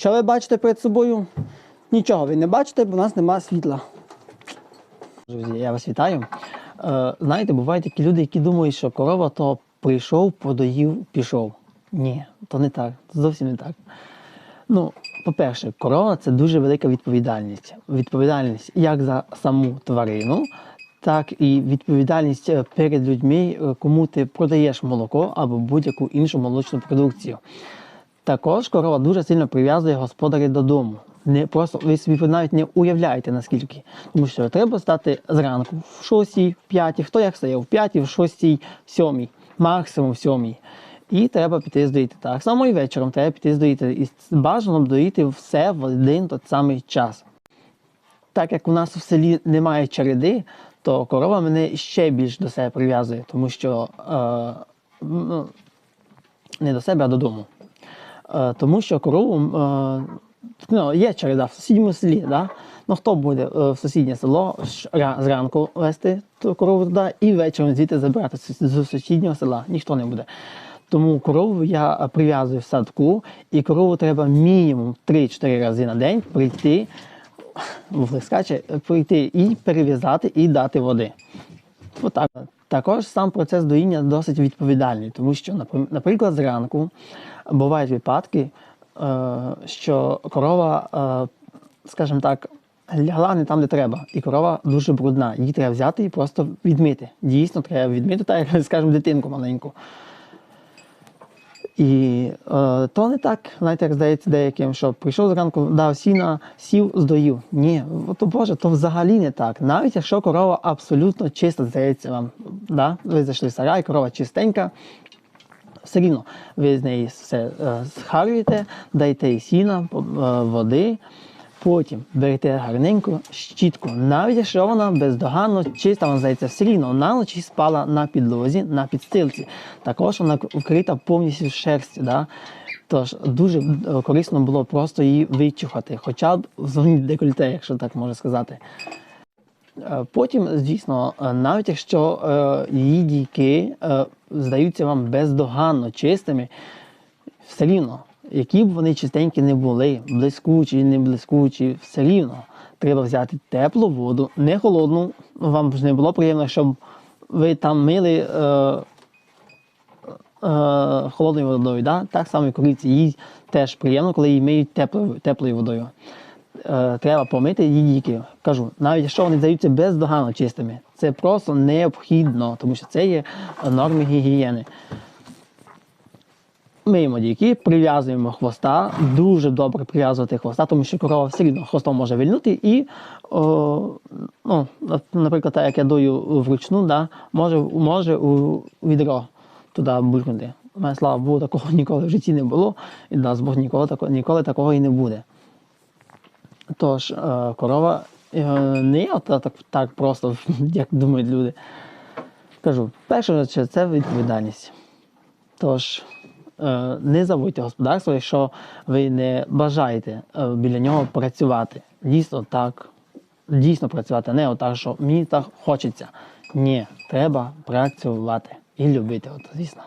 що ви бачите перед собою? Нічого ви не бачите, бо у нас немає світла. Друзі, я вас вітаю. Е, знаєте, бувають такі люди, які думають, що корова то прийшов, подоїв, пішов. Ні, то не так, зовсім не так. Ну, по-перше, корова це дуже велика відповідальність. Відповідальність як за саму тварину, так і відповідальність е, перед людьми, е, кому ти продаєш молоко або будь-яку іншу молочну продукцію. Також корова дуже сильно прив'язує господаря додому. Не просто ви собі навіть не уявляєте наскільки. Тому що треба стати зранку в 6, в 5, хто як стає, в 5, в 6, в 7, максимум в 7. І треба піти здоїти. Так само і вечором треба піти здоїти. І бажано доїти все в один той самий час. Так як у нас в селі немає череди, то корова мене ще більш до себе прив'язує, тому що е, ну, не до себе, а додому. Е, тому що корову е, ну, є череда в сусідньому селі. Да? Ну хто буде е, в сусіднє село зранку вести ту корову туди і ввечері звідти забирати з сусіднього села? Ніхто не буде. Тому корову я прив'язую в садку, і корову треба мінімум 3-4 рази на день прийти, влискаче, прийти і перев'язати, і дати води. Отак. Також сам процес доїння досить відповідальний, тому що, наприклад, зранку бувають випадки, е, що корова, е, скажімо так, лягла не там, де треба, і корова дуже брудна. Її треба взяти і просто відмити. Дійсно, треба відмити, так як скажімо, дитинку маленьку. І е, то не так, знаєте, як здається деяким, що прийшов зранку, дав сіна, сів, здоїв. Ні, то Боже, то взагалі не так. Навіть якщо корова абсолютно чиста, здається вам, да? ви зайшли в сарай, корова чистенька, все рівно ви з неї все е, схарюєте, даєте їй сіна, е, води, потім берете гарненько щітку. Навіть якщо вона бездоганно чиста, вона здається, все рівно на ночі спала на підлозі, на підстилці. Також вона вкрита повністю шерстю. Да? Тож дуже е, корисно було просто її вичухати, хоча б в зоні декольте, якщо так можна сказати. Е, Потім, звісно, е, навіть якщо е, її дійки здаються вам бездоганно чистими, все рівно, які б вони чистенькі не були, блискучі, не блискучі, все рівно треба взяти теплу воду, не холодну. Вам ж не було приємно, щоб ви там мили е, е, холодною водою. Да? Так само і кориці. Їй теж приємно, коли її миють теплою, теплою водою е, треба помити її діки. Кажу, навіть якщо вони здаються бездоганно чистими, це просто необхідно, тому що це є норми гігієни. Миємо дійки, прив'язуємо хвоста, дуже добре прив'язувати хвоста, тому що корова все рівно хвостом може вильнути і, о, ну, наприклад, так як я дую вручну, да, може, може у відро туди булькнути. У мене, слава Богу, такого ніколи в житті не було, і дасть Бог ніколи, ніколи такого і не буде. Тож, е, корова е, не є так, так просто, як думають люди. Кажу, перше, це відповідальність. Тож, е, не заводьте господарство, якщо ви не бажаєте біля нього працювати. Дійсно так, дійсно працювати, не отак, що мені так хочеться. Ні, треба працювати і любити, от, звісно.